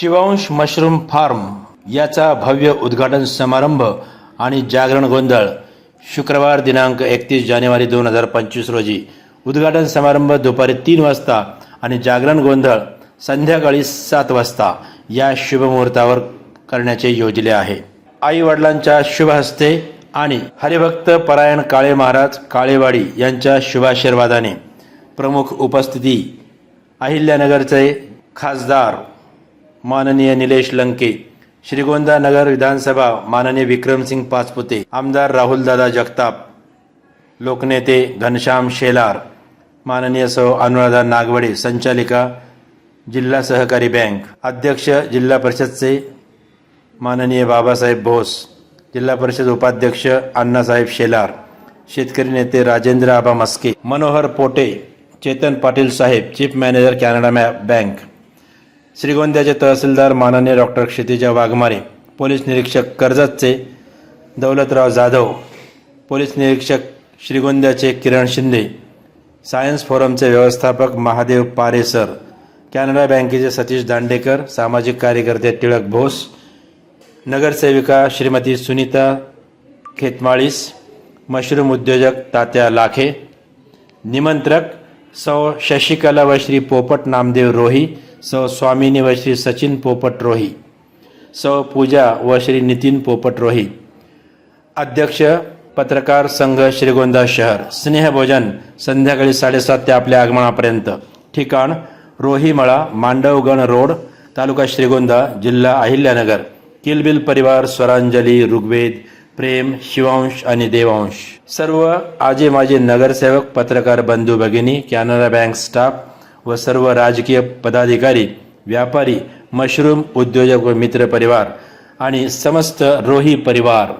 Shivansh mushroom form याचा भव्य उद्घाटन समारंभ आणि जागरण गोंधळ शुक्रवार दिनांक एकतीस जानेवारी दोन हजार पंचवीस रोजी. उद्घाटन समारंभ दुपारी तीन वाजता आणि जागरण गोंधळ संध्याकाळी सात वाजता या शुभमुहूर्तावर करण्याचे योजले आहे. आई वडिलांच्या शुभ हस्ते आणि हरिभक्त परायण काळे महाराज काळेवाडी यांच्या शुभाशीर्वादाने प्रमुख उपस्थिती अहिल्यानगरचे खासदार माननीय निलेश लंके श्रीगोंदा नगर विधानसभा माननीय विक्रमसिंग पाचपुते आमदार राहुलदादा जगताप लोकनेते घनश्याम शेलार माननीय सौ अनुराधा नागवडे संचालिका जिल्हा सहकारी बँक अध्यक्ष जिल्हा परिषदचे माननीय बाबासाहेब भोस जिल्हा परिषद उपाध्यक्ष अण्णासाहेब शेलार शेतकरी नेते राजेंद्र आबा मस्के मनोहर पोटे चेतन पाटील साहेब चीफ मॅनेजर कॅनडा मॅ बँक. श्रीगोंद्याचे तहसीलदार माननीय डॉक्टर क्षितिजा वाघमारे पोलीस निरीक्षक कर्जतचे दौलतराव जाधव पोलीस निरीक्षक श्रीगोंद्याचे किरण शिंदे सायन्स फोरमचे व्यवस्थापक महादेव पारे सर बँकेचे सतीश दांडेकर सामाजिक कार्यकर्ते टिळक भोस नगरसेविका श्रीमती सुनीता खेतमाळीस मशरूम उद्योजक तात्या लाखे निमंत्रक सौ शशिकला व श्री पोपट नामदेव रोही सौ स्वामिनी व श्री सचिन पोपट रोही सौ पूजा व श्री नितीन पोपट रोही अध्यक्ष पत्रकार संघ श्रीगोंदा शहर. स्नेहभोजन संध्याकाळी साडेसात ते आपल्या आगमनापर्यंत. ठिकाण रोहीमळा मांडवगण रोड तालुका श्रीगोंदा जिल्हा अहिल्यानगर. किलबिल परिवार स्वरांजली ऋग्वेद प्रेम शिवांश आणि देवांश. सर्व आजे माझे नगरसेवक पत्रकार बंधू भगिनी कॅनरा बँक स्टाफ व सर्व राजकीय पदाधिकारी व्यापारी मशरूम उद्योजक व मित्र परिवार आणि समस्त रोही परिवार.